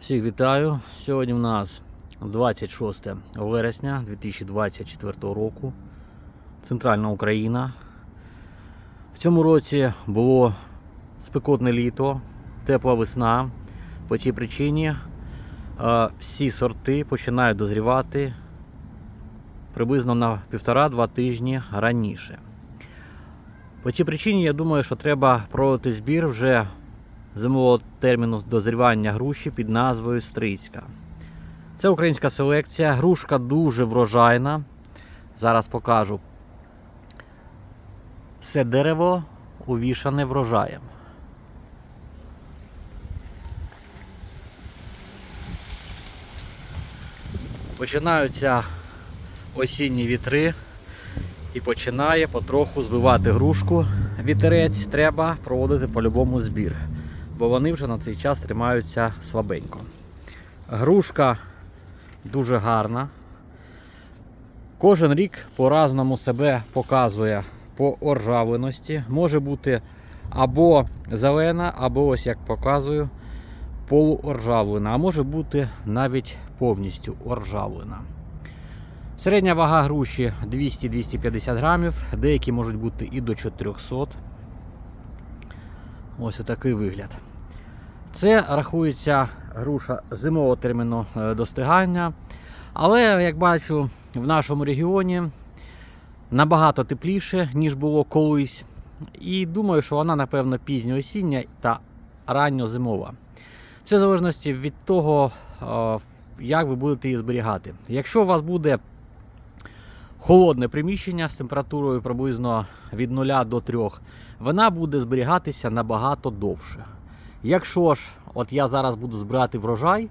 Всіх вітаю. Сьогодні в нас 26 вересня 2024 року. Центральна Україна. В цьому році було спекотне літо, тепла весна. По цій причині е, всі сорти починають дозрівати приблизно на півтора-два тижні раніше. По цій причині я думаю, що треба проводити збір вже зимового терміну дозрівання груші під назвою Стрийська. Це українська селекція. Грушка дуже врожайна. Зараз покажу. Все дерево увішане врожаєм. Починаються осінні вітри і починає потроху збивати грушку. Вітерець треба проводити по-любому збір, бо вони вже на цей час тримаються слабенько. Грушка дуже гарна. Кожен рік по-разному себе показує по оржавленості. Може бути або зелена, або ось як показую, полуоржавлена, а може бути навіть повністю оржавлена. Середня вага груші 200-250 грамів, деякі можуть бути і до 400. Ось такий вигляд. Це рахується груша зимового терміну е, достигання. Але, як бачу, в нашому регіоні набагато тепліше, ніж було колись. І думаю, що вона, напевно, пізньоосіння та ранньозимова. Все в залежності від того, е, як ви будете її зберігати. Якщо у вас буде холодне приміщення з температурою приблизно від 0 до 3, вона буде зберігатися набагато довше. Якщо ж, от я зараз буду збирати врожай,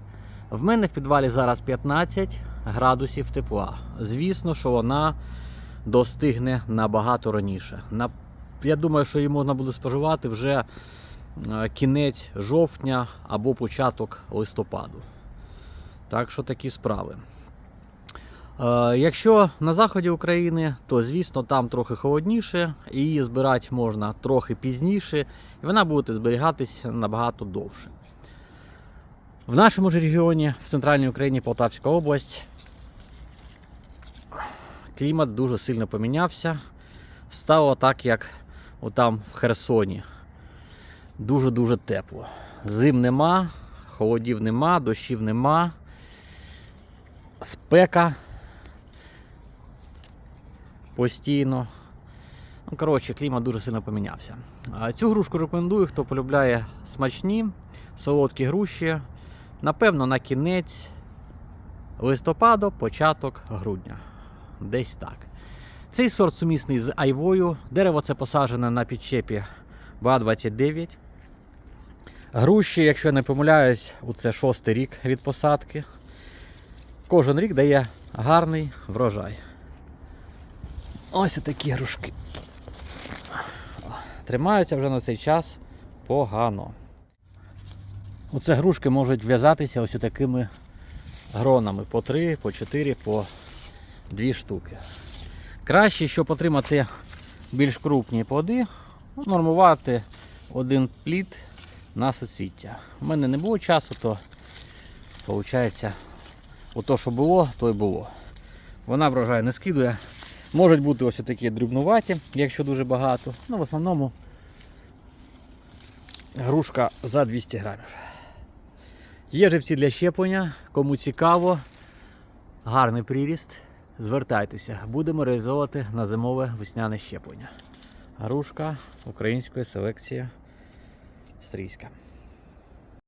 в мене в підвалі зараз 15 градусів тепла. Звісно, що вона достигне набагато раніше. На, я думаю, що її можна буде споживати вже е, кінець жовтня або початок листопаду. Так що такі справи. Е, Якщо на заході України, то звісно там трохи холодніше, її збирати можна трохи пізніше, і вона буде зберігатися набагато довше. В нашому ж регіоні, в центральній Україні, Полтавська область, клімат дуже сильно помінявся. Стало так, як отам в Херсоні. Дуже-дуже тепло. Зим нема, холодів нема, дощів нема. Спека постійно. Ну, коротше, клімат дуже сильно помінявся. Цю грушку рекомендую, хто полюбляє смачні, солодкі груші. Напевно, на кінець листопаду, початок грудня. Десь так. Цей сорт сумісний з айвою. Дерево це посаджене на підчепі БА-29. Груші, якщо я не помиляюсь, це шостий рік від посадки. Кожен рік дає гарний врожай. Ось такі грушки. Тримаються вже на цей час погано. Оце грушки можуть в'язатися ось такими гронами по 3, по 4, по 2 штуки. Краще, щоб отримати більш крупні плоди, ну, нормувати один плід на суцвіття. У мене не було часу, то виходить, ото, що було, то й було. Вона врожай не скидує. Можуть бути ось такі дрібнуваті, якщо дуже багато. Ну, в основному грушка за 200 грамів. Є живці для щеплення, кому цікаво, гарний приріст. Звертайтеся, будемо реалізовувати на зимове весняне щеплення. Грушка української селекції стрійська.